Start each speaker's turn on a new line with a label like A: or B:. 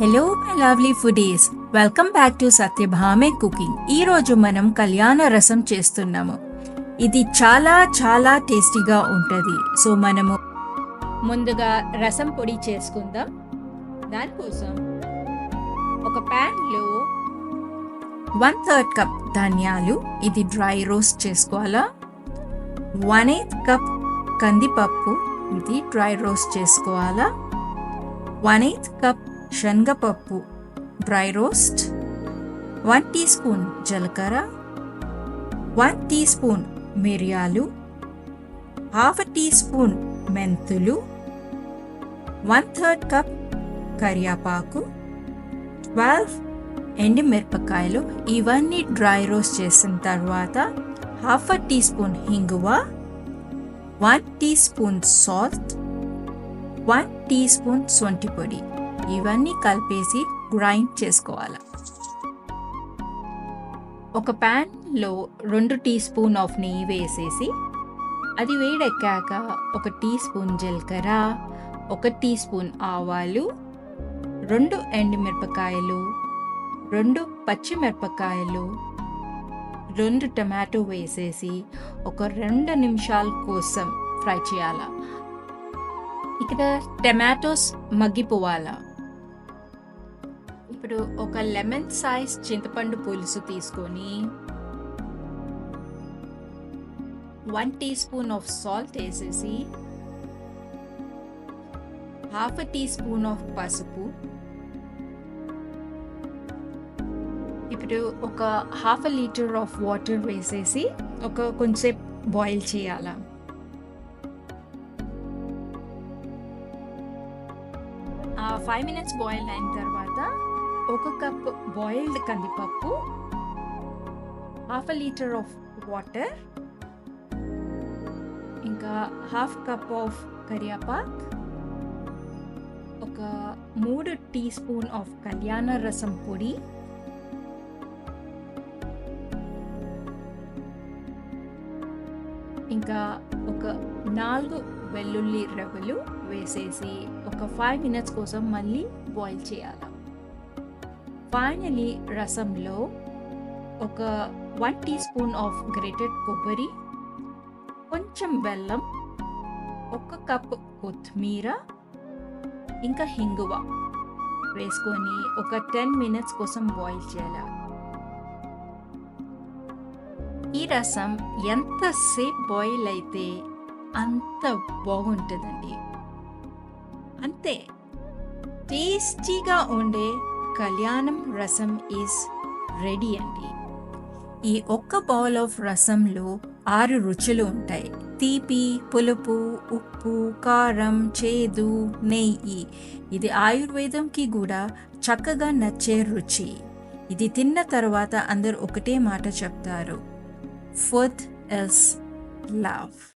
A: Hello my lovely foodies welcome back to Satyabhame cooking ఈ రోజు మనం కళ్యాణ రసం చేస్తున్నాము. ఇది చాలా చాలా టేస్టీగా ఉంటుంది. సో మనము ముందుగా రసం పొడి చేసుకుందాం. దానికోసం ఒక ప్యాన్లో వన్ థర్డ్ కప్ ధనియాలు ఇది డ్రై రోస్ట్ చేసుకోవాలా? వన్ ఎయిత్ కప్ కందిపప్పు ఇది డ్రై రోస్ట్ చేసుకోవాలా? వన్ ఎయిత్ కప్ శనగపప్పు dry roast one teaspoon జీలకర్ర వన్ టీ స్పూన్ మిరియాలు హాఫ్ టీ స్పూన్ మెంతులు వన్ థర్డ్ కప్ కరియాపాకు ట్వెల్వ్ ఎండుమిరపకాయలు ఇవన్నీ డ్రై రోస్ట్ చేసిన తర్వాత half teaspoon హింగువ one teaspoon salt one teaspoon సొంటి పొడి. ఇవన్నీ కలిపేసి గ్రైండ్ చేసుకోవాలి. ఒక ప్యాన్లో రెండు టీ స్పూన్ ఆఫ్ నెయ్యి వేసేసి అది వేడెక్కాక ఒక టీ స్పూన్ జీలకర్ర ఒక టీ స్పూన్ ఆవాలు రెండు ఎండుమిరపకాయలు రెండు పచ్చిమిరపకాయలు రెండు టమాటో వేసేసి ఒక రెండు నిమిషాల కోసం ఫ్రై చేయాలి. ఇక్కడ టమాటోస్ మగ్గిపోవాలా? ఇప్పుడు ఒక లెమన్ సైజ్ చింతపండు పులుసు తీసుకొని one teaspoon of salt వేసేసి హాఫ్ టీ స్పూన్ ఆఫ్ పసుపు. ఇప్పుడు ఒక హాఫ్ లీటర్ ఆఫ్ వాటర్ వేసేసి ఒక కొంచెంసేపు బాయిల్ చేయాలా? ఫైవ్ మినిట్స్ బాయిల్ అయిన తర్వాత ఒక కప్ బాయిల్డ్ కందిపప్పు half a litre of water ఇంకా హాఫ్ కప్ ఆఫ్ కరియాపాక్ ఒక మూడు టీ స్పూన్ ఆఫ్ కళ్యాణ రసం పొడి ఇంకా ఒక నాలుగు వెల్లుల్లి రవ్వలు వేసేసి ఒక ఫైవ్ మినిట్స్ కోసం మళ్ళీ బాయిల్ చేయాలి. ఫైనలీ రసంలో ఒక one teaspoon of grated కొబ్బరి కొంచెం బెల్లం ఒక కప్ కొత్తిమీర ఇంకా హింగువ వేసుకొని ఒక టెన్ మినిట్స్ కోసం బాయిల్ చేయాలి. ఈ రసం ఎంతసేపు బాయిల్ అయితే అంత బాగుంటుందండి. అంతే. టేస్టీగా ఉండే కళ్యాణం రసం ఈస్ రెడీ అండి. ఈ ఒక్క బౌల్ ఆఫ్ రసంలో ఆరు రుచులు ఉంటాయి. తీపి పులుపు ఉప్పు కారం చేదు నెయ్యి. ఇది ఆయుర్వేదంకి కూడా చక్కగా నచ్చే రుచి. ఇది తిన్న తర్వాత అందరు ఒకటే మాట చెప్తారు. Food is love